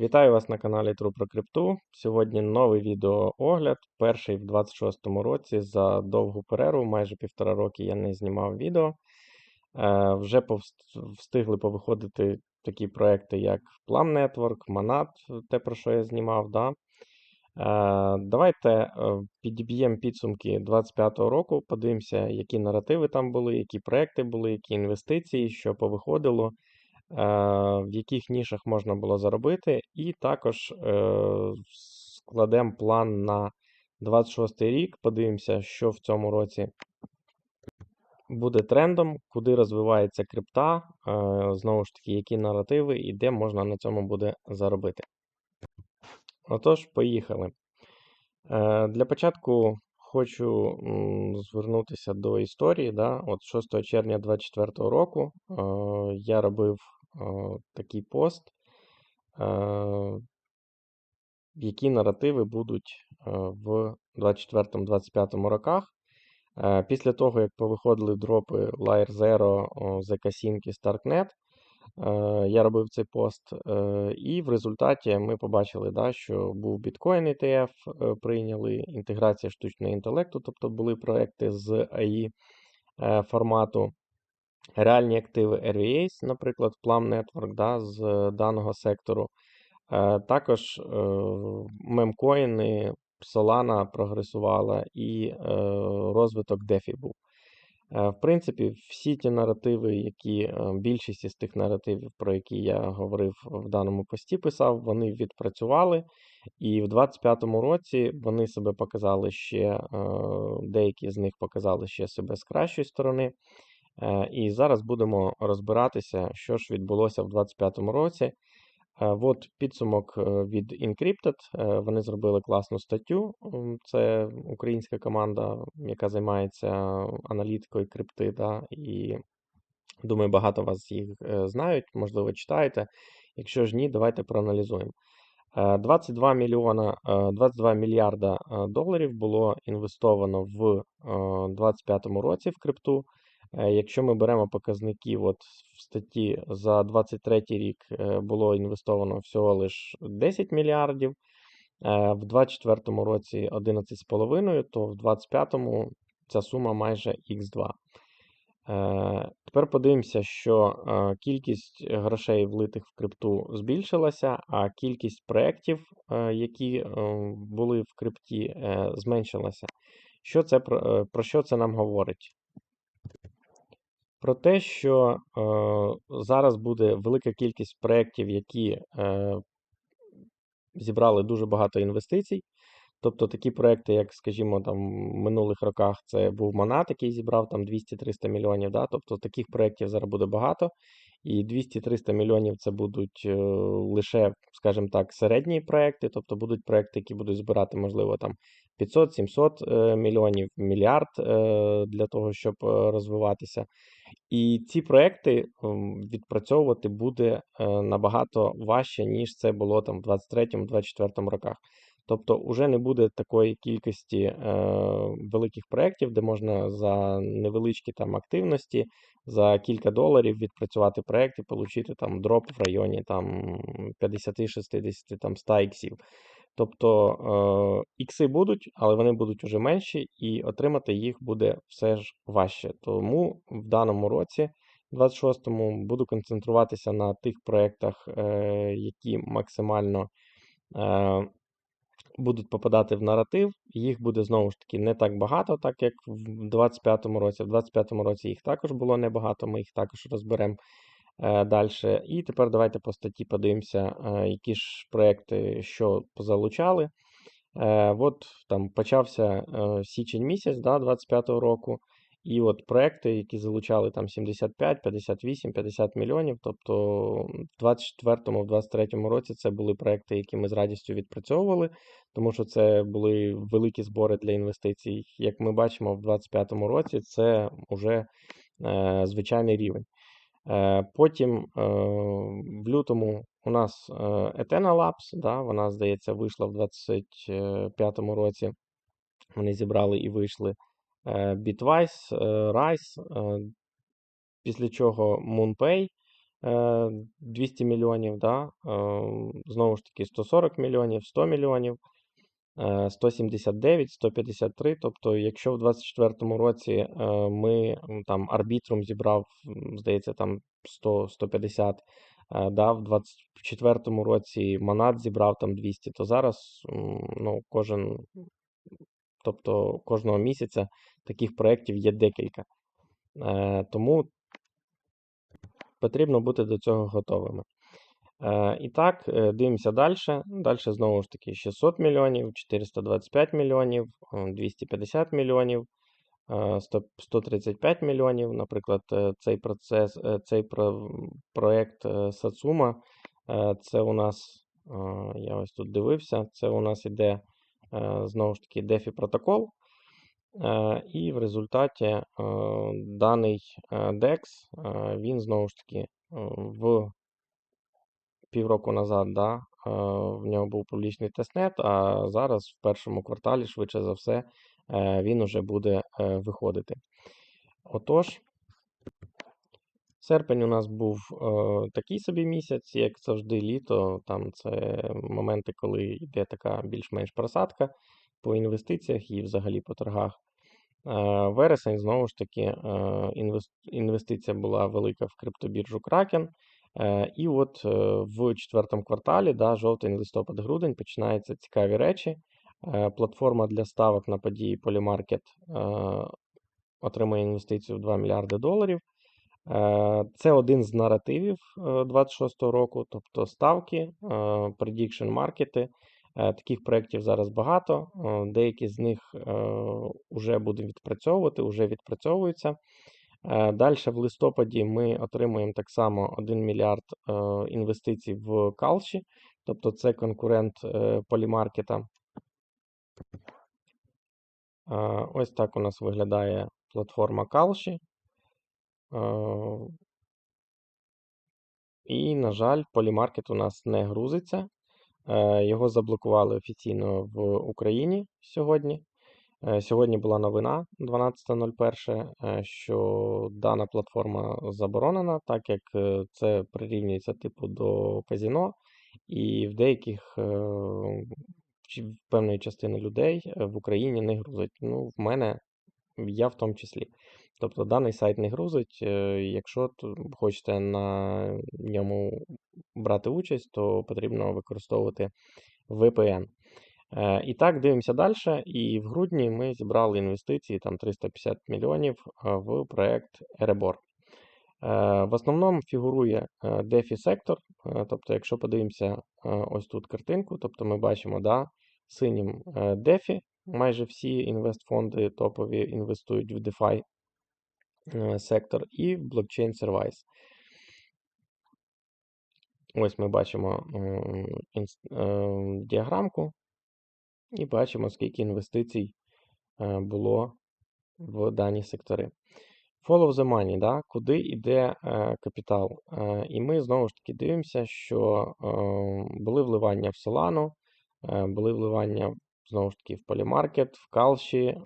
Вітаю вас на каналі True про крипту. Сьогодні новий відеоогляд, перший в 26-му році. За довгу перерву, майже півтора роки я не знімав відео. Е, вже встигли повиходити такі проекти, як Plum Network, Monad, те, про що я знімав. Да? Е, давайте е, підіб'ємо підсумки 25-го року, подивимося, які наративи там були, які проекти були, які інвестиції, що повиходило в яких нішах можна було заробити, і також е, складемо план на 26 рік. Подивимося, що в цьому році буде трендом, куди розвивається крипта, е, знову ж таки, які наративи і де можна на цьому буде заробити. Отож, поїхали. Е, Для початку хочу звернутися до історії. Да? От 6 червня 2024 року я робив такий пост, які наративи будуть в 24-25 роках. Е, Після того, як повиходили дропи Layer Zero, о, ZK Sync і Starknet, е, я робив цей пост, е, і в результаті ми побачили, да, що був Bitcoin ETF, прийняли інтеграція штучного інтелекту, тобто були проекти з AI формату. Реальні активи RVAs, наприклад, Plum Network да, з е, даного сектору. Е, Також е, мемкоїни, Solana прогресувала і розвиток DeFi був. В принципі, всі ті наративи, які більшість із тих наративів, про які я говорив в даному пості, писав, вони відпрацювали. І в 25-му році вони себе показали ще, деякі з них показали ще себе з кращої сторони. Е, І зараз будемо розбиратися, що ж відбулося в 25-му році. Е, От підсумок е, від Encrypted. Вони зробили класну статтю. Це українська команда, яка займається аналітикою крипти. Да? І думаю, багато вас їх знають, можливо, читаєте. Якщо ж ні, давайте проаналізуємо. Е, 22 мільйона, е, 22 мільярда доларів було інвестовано в е, 25-му році в крипту. Е, Якщо ми беремо показники, от в статті за 23 рік е, було інвестовано всього лише 10 мільярдів, е, в 24 році 11,5, то в 25-му ця сума майже Х2. Е, Тепер подивимося, що кількість грошей, влитих в крипту, збільшилася, а кількість проєктів, які були в крипті, зменшилася. Що це, про що це нам говорить? Про те, що е, зараз буде велика кількість проєктів, які е, зібрали дуже багато інвестицій. Тобто такі проекти, як, скажімо, там в минулих роках це був Монат, який зібрав там 200-300 мільйонів. Да? Тобто таких проєктів зараз буде багато. І 200-300 мільйонів це будуть е, лише, скажімо так, середні проекти, тобто будуть проекти, які будуть збирати, можливо, там 500-700 е, мільйонів, мільярд е, для того, щоб е, розвиватися. І ці проекти відпрацьовувати буде е, набагато важче, ніж це було там в 23-24 роках. Тобто вже не буде такої кількості е, великих проєктів, де можна за невеличкі там активності, за кілька доларів відпрацювати проєкт і отримати там дроп в районі там 50-60 там 100 іксів. Тобто е, ікси будуть, але вони будуть вже менші, і отримати їх буде все ж важче. Тому в даному році, 26-му, буду концентруватися на тих проєктах, е, які максимально е, будуть попадати в наратив. Їх буде знову ж таки не так багато, так як в 25-му році. В 25-му році їх також було небагато, ми їх також розберемо е, далі. І тепер давайте по статті подивимося, які ж проекти що позалучали. Е, От там почався січень місяць да, 25-го року. І от проекти, які залучали там 75, 58, 50 мільйонів. Тобто в 24-му, в 23-му році це були проекти, які ми з радістю відпрацьовували, тому що це були великі збори для інвестицій. Як ми бачимо, в 25-му році це вже е, звичайний рівень. Е, Потім е, в лютому у нас е, Ethena Labs, да, вона, здається, вийшла в 25-му році. Вони зібрали і вийшли Bitwise, Rise, е, після чого MoonPay е, 200 мільйонів да, знову ж таки 140 мільйонів, 100 мільйонів, 179, 153. Тобто, якщо в 2024 році е, ми там арбітрум зібрав, здається, там 100, 150, е, да, в 2024 році Монад зібрав там 200, то зараз ну, кожен, тобто кожного місяця таких проєктів є декілька. Е, Тому потрібно бути до цього готовими. І так, е, дивимося далі. Далі знову ж таки 600 мільйонів, 425 мільйонів, е, 250 мільйонів, е, 100 135 мільйонів. Наприклад, е, цей процес, цей про- проект Satsuma, е, це у нас, я ось тут дивився, це у нас іде е, знову ж таки DeFi протокол. Е, І в результаті е, даний DEX, він знову ж таки в півроку назад, да, е, в нього був публічний тестнет, а зараз в першому кварталі, швидше за все, е, він уже буде е, виходити. Отож, серпень у нас був такий собі місяць, як завжди, літо. Там це моменти, коли йде така більш-менш просадка по інвестиціях і взагалі по торгах. Вересень, знову ж таки, інвестиція була велика в криптобіржу Kraken. Е, І от е, в четвертому кварталі, да, жовтень, листопад, грудень, починаються цікаві речі. Е, Платформа для ставок на події Polymarket е, отримує інвестицію в 2 мільярди доларів. Е, Це один з наративів 26-го року, тобто ставки, е, prediction маркети. Е, Таких проєктів зараз багато. е, Деякі з них вже будемо відпрацьовувати, вже відпрацьовуються. Далі в листопаді ми отримуємо так само 1 мільярд е, інвестицій в Калші, тобто це конкурент е, Полімаркета. Е, Ось так у нас виглядає платформа Калші. Е, І, на жаль, Полімаркет у нас не грузиться. Е, Його заблокували офіційно в Україні сьогодні. Е, Сьогодні була новина 12.01, е, що дана платформа заборонена, так як е, це прирівнюється типу до казіно, і в деяких в певної частини людей в Україні не грузить. Ну, в мене я в тому числі. Тобто даний сайт не грузить. Якщо хочете на ньому брати участь, то потрібно використовувати VPN. І так, дивимося далі. І в грудні ми зібрали інвестиції там 350 мільйонів е, в проект Erebor. Е, В основному фігурує DeFi сектор. Е, Тобто, якщо подивимося ось тут картинку, тобто ми бачимо, да, синім е, DeFi. Майже всі інвестфонди топові інвестують в DeFi е, сектор і в блокчейн сервайс. Ось ми бачимо м, інс- е, діаграмку і бачимо, скільки інвестицій е, було в дані сектори. Follow the money, да? куди йде е, капітал. Е, і ми знову ж таки дивимося, що були вливання в Solano, були вливання знову ж таки в Polymarket, в. Е,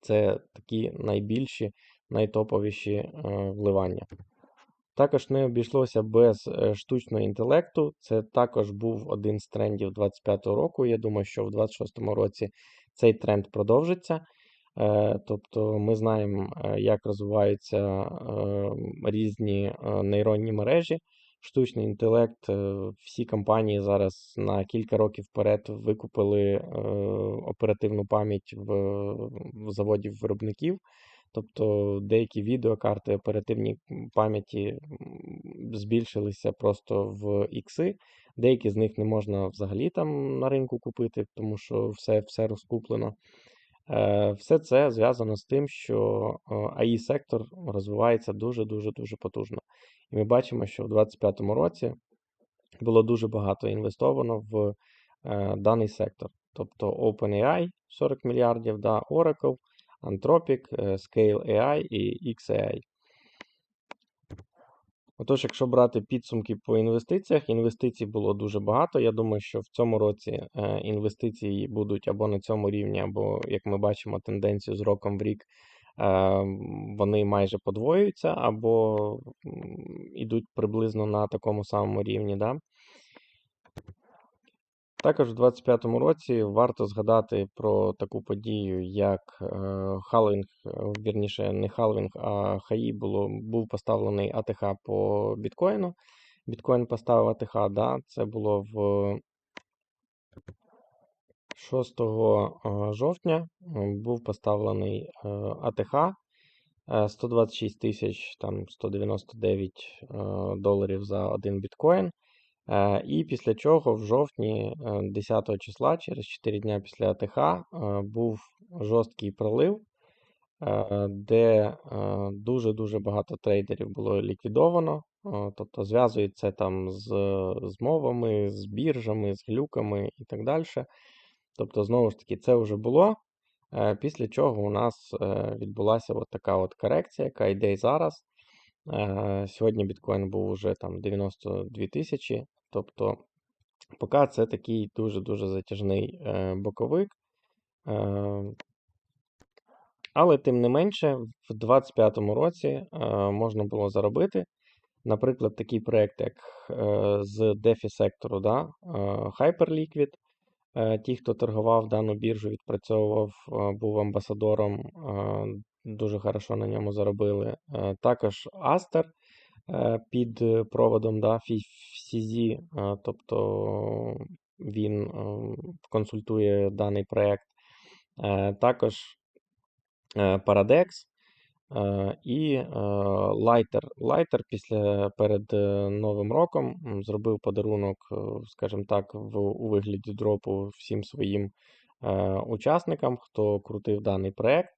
це такі найбільші, найтоповіші вливання. Також не обійшлося без е, штучного інтелекту. Це також був один з трендів 25-го року. Я думаю, що в 26-му році цей тренд продовжиться. Е, Тобто ми знаємо, е, як розвиваються різні нейронні мережі. Штучний інтелект, всі компанії зараз на кілька років вперед викупили оперативну пам'ять в заводів виробників. Тобто деякі відеокарти оперативні пам'яті збільшилися просто в ікси. Деякі з них не можна взагалі там на ринку купити, тому що все, все розкуплено. Е, Все це зв'язано з тим, що AI сектор розвивається дуже-дуже дуже потужно. І ми бачимо, що в 2025 році було дуже багато інвестовано в е, даний сектор. Тобто OpenAI 40 мільярдів, да, Oracle, Anthropic, е, Scale AI і XAI. Отож, якщо брати підсумки по інвестиціях, інвестицій було дуже багато. Я думаю, що в цьому році е, інвестиції будуть або на цьому рівні, або, як ми бачимо, тенденцію з роком в рік вони майже подвоюються або йдуть приблизно на такому самому рівні. Да? Також у 2025 році варто згадати про таку подію, як е, халвінг, е, вірніше, не халвінг, а хаї було, був поставлений АТХ по біткоїну. Біткоін поставив АТХ, да, це було в 6 е, жовтня був поставлений АТХ 126 тисяч 199 доларів за один біткоін. Е, і після чого в жовтні 10 е, числа, через 4 дня після АТХ, е, був жорсткий пролив, де дуже-дуже багато трейдерів було ліквідовано. Тобто зв'язується там з змовами, з біржами, з глюками і так далі. Тобто, знову ж таки, це вже було. Після чого у нас відбулася от така от корекція, яка йде і зараз. Сьогодні біткоін був уже там 92 тисячі. Тобто, поки це такий дуже-дуже затяжний е, боковик. Е, але, тим не менше, в 2025 році е, можна було заробити. Наприклад, такий проєкт, як з DeFi сектору да, Hyperliquid. Ті, хто торгував дану біржу, відпрацьовував, був амбасадором, дуже хорошо на ньому заробили. Е, також Aster. Е, під проводом да, FCZ, е, тобто він е, консультує даний проєкт. Також Paradex і Lighter. Lighter після перед Новим роком зробив подарунок, скажімо так, в, у вигляді дропу всім своїм учасникам, хто крутив даний проєкт.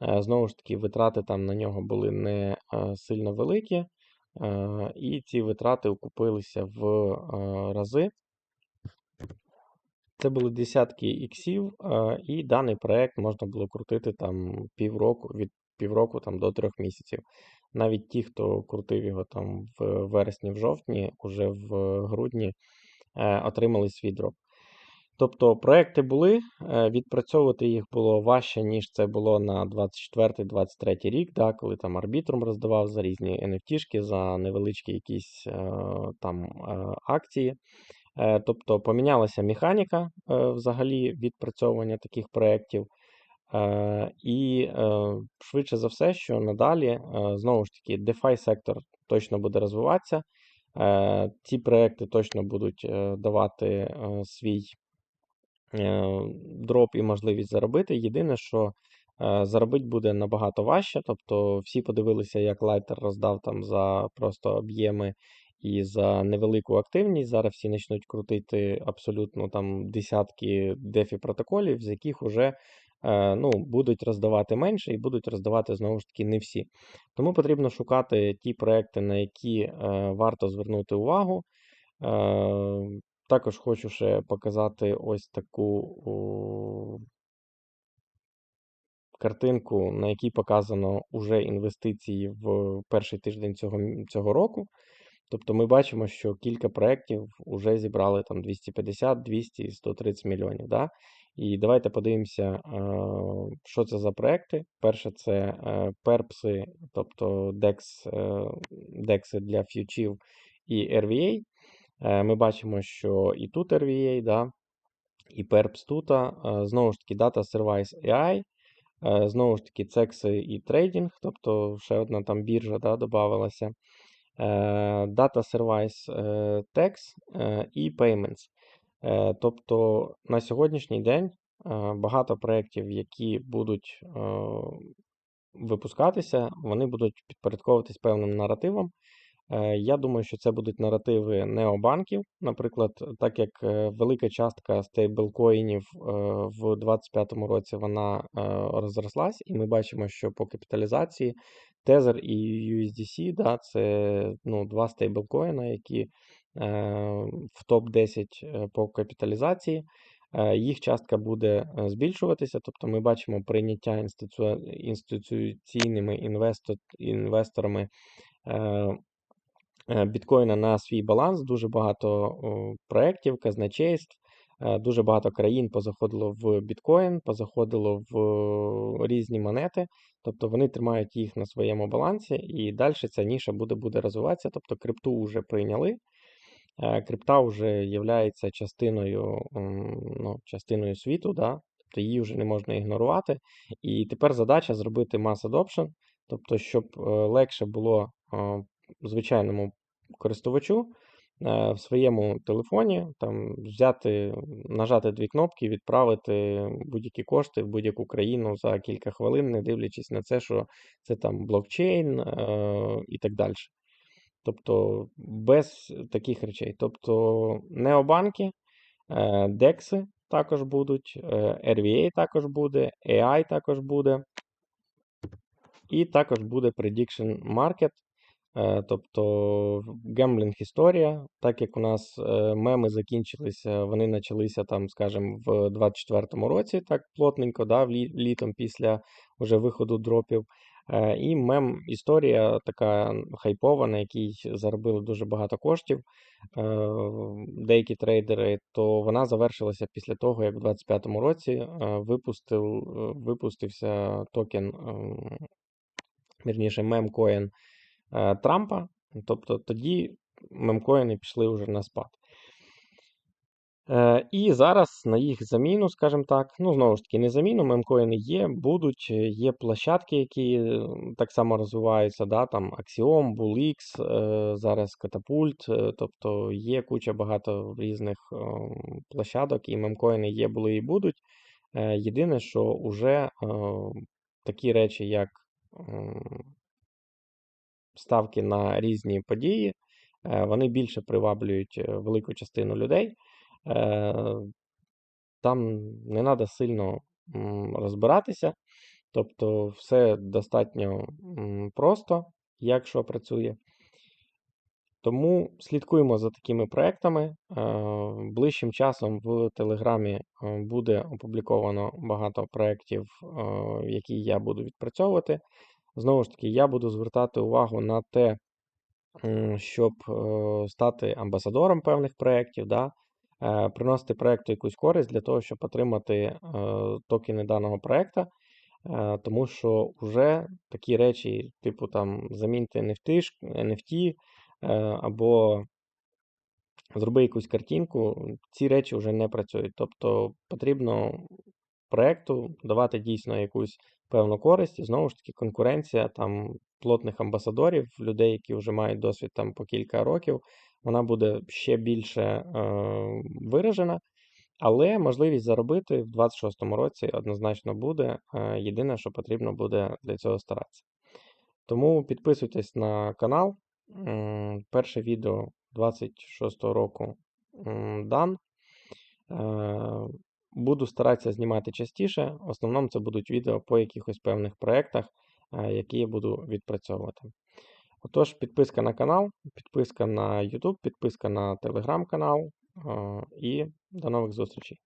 Знову ж таки, витрати там на нього були не сильно великі. Е, і ці витрати окупилися в е, рази. Це були десятки іксів, е, і даний проект можна було крутити там півроку, від півроку там, до трьох місяців. Навіть ті, хто крутив його там в вересні, в жовтні, уже в грудні отримали свій дроп. Тобто проекти були, е, відпрацьовувати їх було важче, ніж це було на 24-23 рік, да, коли там арбітрум роздавав за різні NFT, за невеличкі якісь е, там е, акції. Тобто помінялася механіка взагалі відпрацьовування таких проєктів. І швидше за все, що надалі, знову ж таки, DeFi сектор точно буде розвиватися. Ці проекти точно будуть давати свій дроп і можливість заробити. Єдине, що е, заробити буде набагато важче. Тобто всі подивилися, як лайтер роздав там за просто об'єми і за невелику активність. Зараз всі почнуть крутити абсолютно там десятки дефі протоколів, з яких вже е, ну, будуть роздавати менше і будуть роздавати знову ж таки не всі. Тому потрібно шукати ті проекти, на які варто звернути увагу. Також хочу ще показати ось таку о, картинку, на якій показано уже інвестиції в перший тиждень цього цього року. Тобто ми бачимо, що кілька проєктів вже зібрали там 250, 200 130 мільйонів. Да? І давайте подивимося, що це за проекти. Перше, це е, перпси, тобто DEX, DEX для фьючів і RVA. Е, ми бачимо, що і тут RVA, да, і PERPS тут. Е, знову ж таки, Data Service AI. Е, знову ж таки, CEX і трейдинг, тобто ще одна там біржа да, додавалася. Data Service Tax і Payments. Тобто на сьогоднішній день багато проєктів, які будуть випускатися, вони будуть підпорядковуватись певним наративом. Е, я думаю, що це будуть наративи необанків. Наприклад, так як е, велика частка стейблкоїнів е, в 2025 році вона розрослась, і ми бачимо, що по капіталізації Tether і USDC да, це ну, два стейблкоїна, які в топ-10 по капіталізації. Їх частка буде збільшуватися, тобто ми бачимо прийняття інституційними інвесторами біткоїна на свій баланс, дуже багато проєктів, казначейств, Е, Дуже багато країн позаходило в біткоін, позаходило в різні монети, тобто вони тримають їх на своєму балансі, і далі ця ніша буде, буде розвиватися. Тобто крипту вже прийняли. Е, Крипта вже є частиною, ну, частиною світу, да? тобто її вже не можна ігнорувати. І тепер задача зробити mass adoption, тобто, щоб е, легше було е, звичайному користувачу е, в своєму телефоні там, взяти, нажати дві кнопки, відправити будь-які кошти в будь-яку країну за кілька хвилин, не дивлячись на це, що це там блокчейн е, і так далі. Тобто без таких речей. Тобто необанки, декси також будуть, е, RVA також буде, AI також буде. І також буде Prediction Market, тобто гемблінг історія. Так як у нас е, меми закінчилися, вони почалися там, скажімо, в 24-му році, так плотненько, да, літом після вже виходу дропів. Е, І мем історія така хайпова, на якій заробили дуже багато коштів е, деякі трейдери, то вона завершилася після того, як в 25-му році е, випустив, е, випустився токен, ем, вірніше, мемкоін е, Трампа. Тобто тоді мемкоїни пішли вже на спад. Е, І зараз на їх заміну, скажімо так, ну знову ж таки, не заміну, мемкоїни є, будуть, е, є площадки, які е, так само розвиваються, да, там Axiom, BullX, е, зараз Катапульт, е, тобто є куча багато різних площадок, і мемкоїни є, були і будуть. Е, Єдине, що вже такі речі, як ставки на різні події, е, вони більше приваблюють е, велику частину людей. Е, Там не треба сильно розбиратися, тобто все достатньо просто, як що працює. Тому слідкуємо за такими проектами. Ближчим часом в Телеграмі буде опубліковано багато проєктів, які я буду відпрацьовувати. Знову ж таки, я буду звертати увагу на те, щоб е, стати амбасадором певних проєктів, да? е, приносити проєкту якусь користь для того, щоб отримати е, токени даного проєкта. Е, Тому що вже такі речі, типу там замінити NFT, NFT або зроби якусь картинку, ці речі вже не працюють. Тобто потрібно проекту давати дійсно якусь певну користь, і знову ж таки, конкуренція там плотних амбасадорів, людей, які вже мають досвід там по кілька років, вона буде ще більше е, виражена. Але можливість заробити в 26-му році однозначно буде. Е, Єдине, що потрібно буде для цього старатися. Тому підписуйтесь на канал. Перше відео 26-го року дан. Буду старатися знімати частіше. В основному це будуть відео по якихось певних проєктах, е, які я буду відпрацьовувати. Отож, підписка на канал, підписка на YouTube, підписка на телеграм-канал. е, І до нових зустрічей.